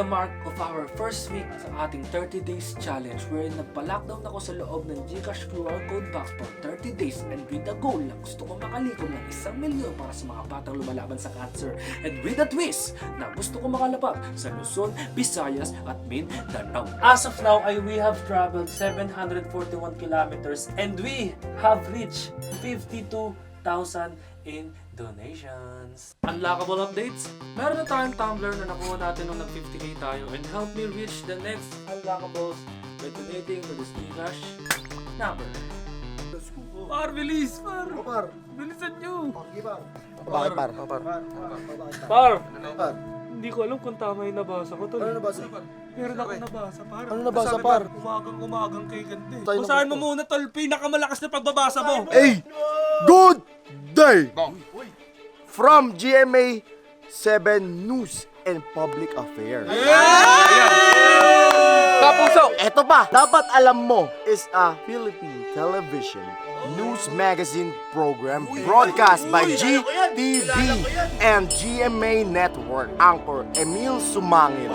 The mark of our first week sa ating 30 days challenge wherein nagpa-lockdown ako sa loob ng Gcash QR code box for 30 days and with the goal na gusto ko makalikom ng isang milyon para sa mga batang lumalaban sa cancer and with a twist na gusto ko makalapag sa Luzon, Visayas at Mindanao. As of now ay we have traveled 741 kilometers and we have reached 52,000 in donations. Unlockable updates? Meron na tayong tumbler na nakuha natin nung nag-50k tayo and help me reach the next unlockables by donating to this Gcash number. Par, bilis! Par! Par, Bilisan nyo! Par. Par? Par, par, bakit par? Par! Par. Hindi ko alam kung tama yung nabasa ko to. Ano nabasa? Meron ako nabasa, par. Ano nabasa, Sabi, par? Umagang-umagang kay ganda eh. Tayo na Basahin mo muna, tol. Pinakamalakas na pagbabasa mo. Hey! Good day! From GMA 7 News and Public Affairs. Kapuso! Eto pa, dapat alam mo is a Philippine television news magazine program broadcast by GTV and GMA Network. Anchor Emil Sumangil.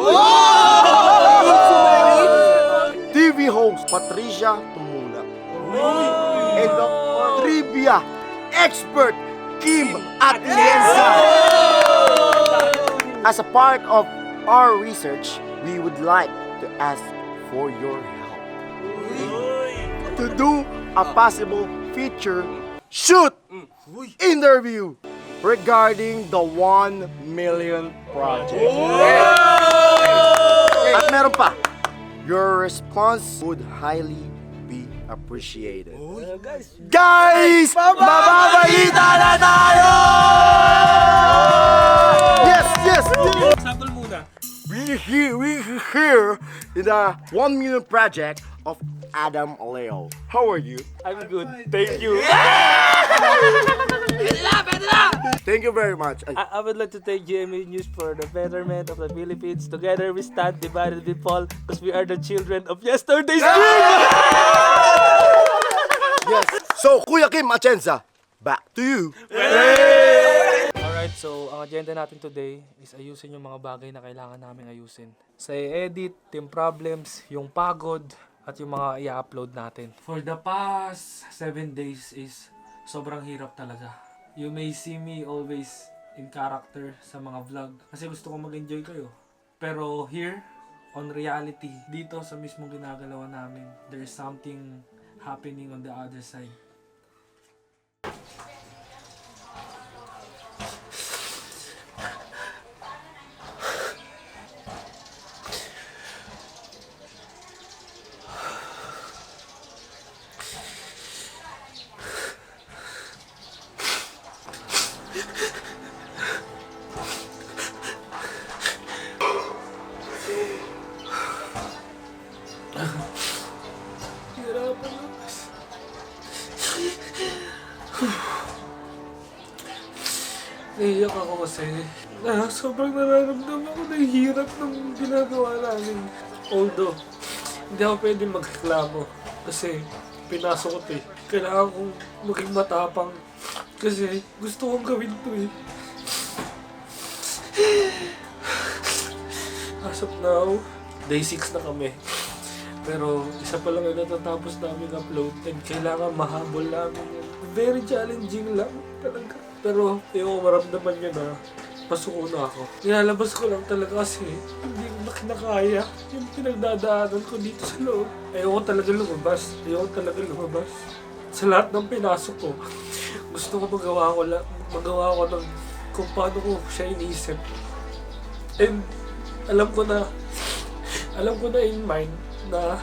TV host Patricia Tumula. And the trivia expert Kim Atienza. As a part of our research, we would like to ask for your help to do a possible feature shoot interview regarding the 1 million project. At meron pa, your response would highly be appreciated. Oh, guys, mababalita na tayo! Yes, yes, yes! Oh, sample muna. We here, we here in the 1 million project of Adam Leo. How are you? I'm good. Thank you. Thank you very much. I- I, I would like to thank GMA News for the betterment of the Philippines. Together we stand divided we fall because we are the children of yesterday's dream. yes. So, Kuya Kim Atienza, back to you. Alright, so ang agenda natin today is ayusin yung mga bagay na kailangan namin ayusin. Sa edit, team problems, yung pagod, at yung mga i-upload natin. For the past seven days is sobrang hirap talaga. You may see me always in character sa mga vlog kasi gusto ko mag-enjoy kayo. Pero here, on reality, dito sa mismong ginagalawan namin, there's something happening on the other side. Hirapan ako. Naiyak ako kasi na sobrang nararamdaman ko na hirap ng ginagawa namin. Although, hindi ako pwede magreklamo kasi pinasok ko eh. Kailangan kong maging matapang kasi gusto kong gawin to eh. As of now, day 6 na kami. Pero isa pa lang yung natatapos namin upload and kailangan mahabol namin yun. Very challenging lang talaga. Pero yung maramdaman nyo na pasuko na ako. Nilalabas ko lang talaga kasi hindi ko na kinakaya yung pinagdadaanan ko dito sa loob. Ayoko talaga lumabas. Ayoko talaga lumabas. Sa lahat ng pinasok ko, gusto ko magawa ko lang, magawa ko ng kung paano ko siya inisip. And alam ko na, alam ko na in mind na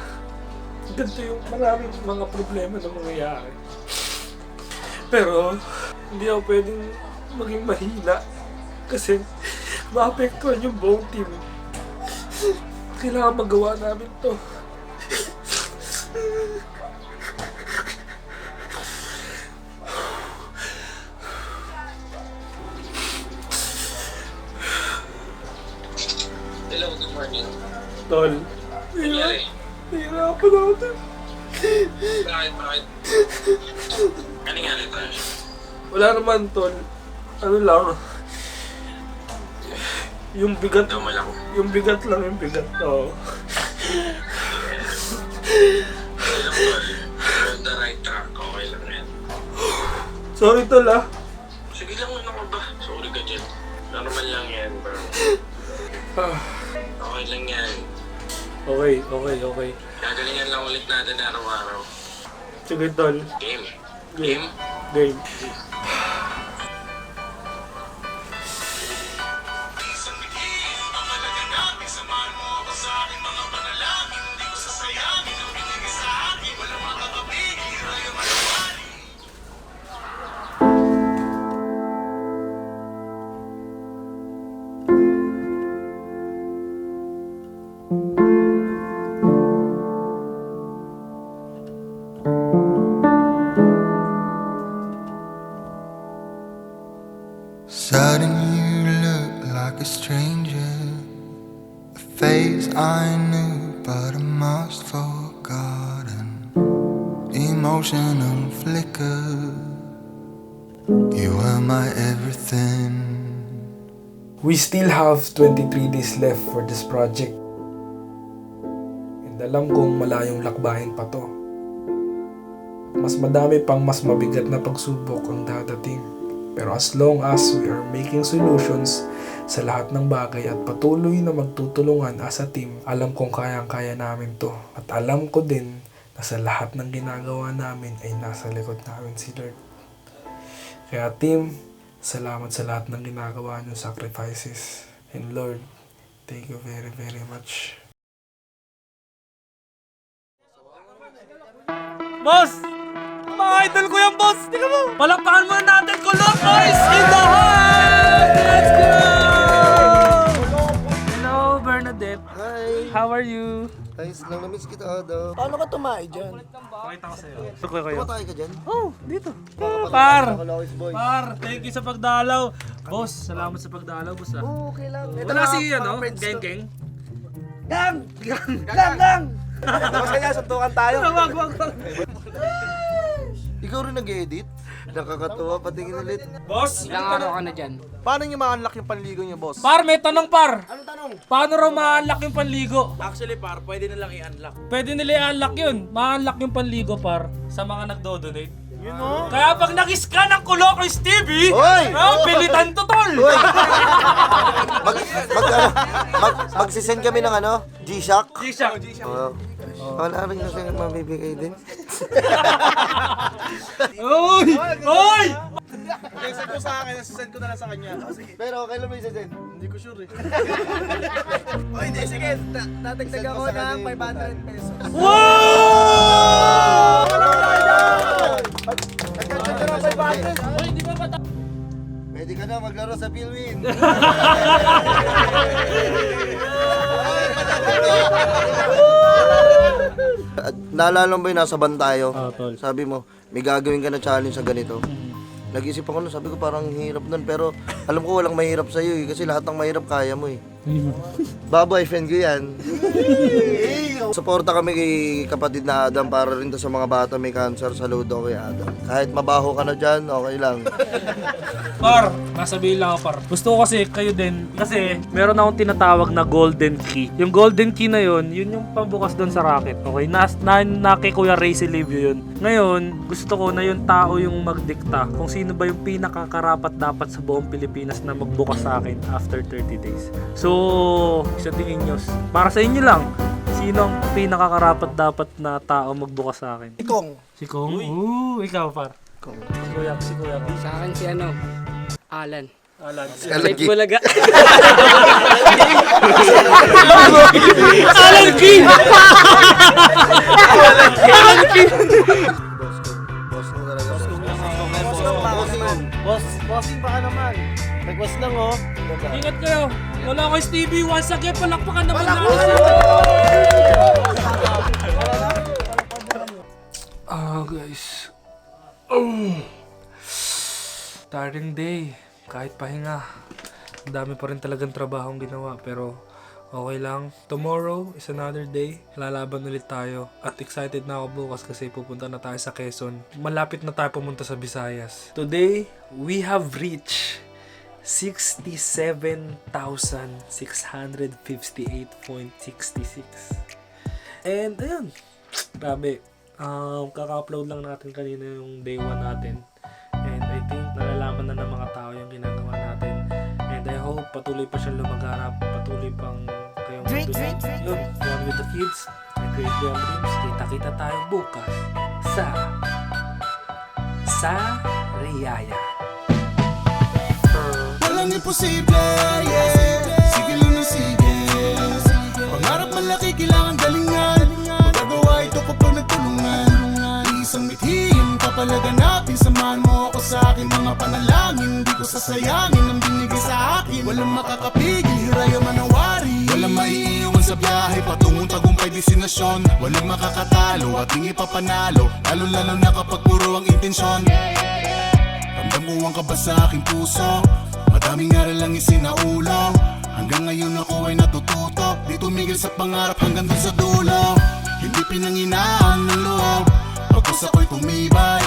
ganito yung maraming mga problema na mangyayari. Pero, hindi ako pwedeng maging mahina kasi maapektuhan yung buong team. Kailangan magawa namin to. Hello, good morning. Tol. Nangyari? Nahirapan ako tol. Bakit, bakit? Ano nangyari tayo? Wala naman tol. Ano lang. Yung bigat, mo lang. yung bigat lang yung bigat. Oo. Tol. You're on the right track. Okay lang yan. Sorry tol ah. Sige lang, ano ka ba? Sorry ka dyan. Normal lang yan, bro. Ah. Okay lang yan. Okay, okay, okay. Gagalingan lang ulit natin araw-araw. Sige tol. Game. Game? Game. You were my everything. We still have 23 days left for this project. And alam kong malayong lakbayin pa to. Mas madami pang mas mabigat na pagsubok ang dadating. Pero as long as we are making solutions sa lahat ng bagay at patuloy na magtutulungan as a team, alam kong kayang-kaya namin to. At alam ko din na sa lahat ng ginagawa namin ay nasa likod namin si Lord. Kaya team, salamat sa lahat ng ginagawa niyong sacrifices. And Lord, thank you very very much. Boss! Mga idol ko yan, boss! Tingnan mo! Palakpakan muna natin ko lang, boys! In the house! Ayos lang, namiss kita, Ada. Paano ka tumahay dyan? Pakita ko sa'yo. Tukoy kayo. Tumatay ka dyan? Oh, dito. Par! Kalawis boy. Par, thank you sa pagdalaw. Boss, salamat sa pagdalaw, boss ah. Okay lang. Wala si ano, Geng Geng. Gang! Gang! Gang! Gang! Tapos kaya, suntukan tayo. Wag, wag, wag. Ikaw rin nag-edit? Nakakatuwa, patingin ulit. Boss, Ilang araw ka na dyan? Paano niyo ma-unlock yung panligo niyo, boss? Par, may tanong par. Tanong? Paano raw ma-unlock yung panligo? Actually, par, pwede na lang i-unlock. Pwede nila i-unlock yun. Ma-unlock yung panligo par sa mga nagdo-donate. You know? Kaya pag nag-scan ang kulo kay Stevie, Hoy! ah, pilitan to tol! Hoy! mag, mag, ano, mag, magsisend kami ng ano? G-Shock? G-Shock. Oo. Wala rin kasi mabibigay din. Oy! Oy! Send ko sa akin, send ko na lang sa kanya. Pero kailan mo isasend? Hindi ko sure eh. Oh, hindi. Sige. Tatagtag ako ng 500 pesos. Wow! Nagkachat ka ng 500. Pwede ka na maglaro sa Philwin. Naalala mo ba yung nasa ban tayo? Sabi mo, may gagawin ka na challenge sa ganito. Nag-isip ako nun, sabi ko parang hirap nun. Pero alam ko walang mahirap sa'yo eh. Kasi lahat ng mahirap kaya mo eh. Baboy, friend ko yan. Suporta kami kay kapatid na Adam para rin to sa mga bata may cancer. Saludo kay Adam. Kahit mabaho ka na dyan, okay lang. Par, nasabihin lang ako par. Gusto ko kasi kayo din, kasi meron akong tinatawag na golden key. Yung golden key na yun, yun yung pambukas doon sa racket. Okay, na, na, na kay Kuya Ray Silvio yun. Ngayon, gusto ko na yung tao yung magdikta kung sino ba yung pinakakarapat dapat sa buong Pilipinas na magbukas sa akin after 30 days. So, sa tingin nyo, para sa inyo lang, sino ang pinakakarapat dapat na tao magbukas sa akin? Ikong. Si Kong? Ooh, ikaw par. Si Kuya, si Kuya. Sa akin si ano, Alan. Alan. Bulaga. Alan mo talaga. Boss ko. Boss ko. Boss, bossing baka naman. Request lang oh. Ingat kayo. Wala ko Stevie. Once again, palakpakan naman na Ah, guys. Oh. Tiring day. Kahit pahinga. Ang dami pa rin talagang trabahong ginawa. Pero okay lang. Tomorrow is another day. Lalaban ulit tayo. At excited na ako bukas kasi pupunta na tayo sa Quezon. Malapit na tayo pumunta sa Visayas. Today, we have reached 67,658.66. And ayun, grabe. Um, kaka-upload lang natin kanina yung day 1 natin. And I think nalalaman na ng mga tao yung ginagawa natin. And I hope patuloy pa siyang lumaganap. Patuloy pang kayong drink, Yun, one with the kids. And great beyond dreams. Kita-kita tayo bukas sa sa Riyaya. Imposible, yeah. Sige lang ng sige. Pangarap malaki, kailangan galingan. Magagawa ito kapag nagtulungan. Isang mithiin, papalaganapin Samahan mo ako sa aking mga panalangin. Di ko sasayangin ang binigay sa akin. Walang makakapigil, hiraya manawari Walang maiiwan sa biyahe Patungong tagumpay destinasyon. Walang makakatalo at hindi papanalo Lalo-lalo na kapag puro ang intensyon. Ramdam ko ang kaba sa aking puso Madaming aral lang isinaulo Hanggang ngayon ako ay natututo. Di tumigil sa pangarap hanggang dun sa dulo. Hindi pinanginaan ng loob. Pagkus ako'y tumibay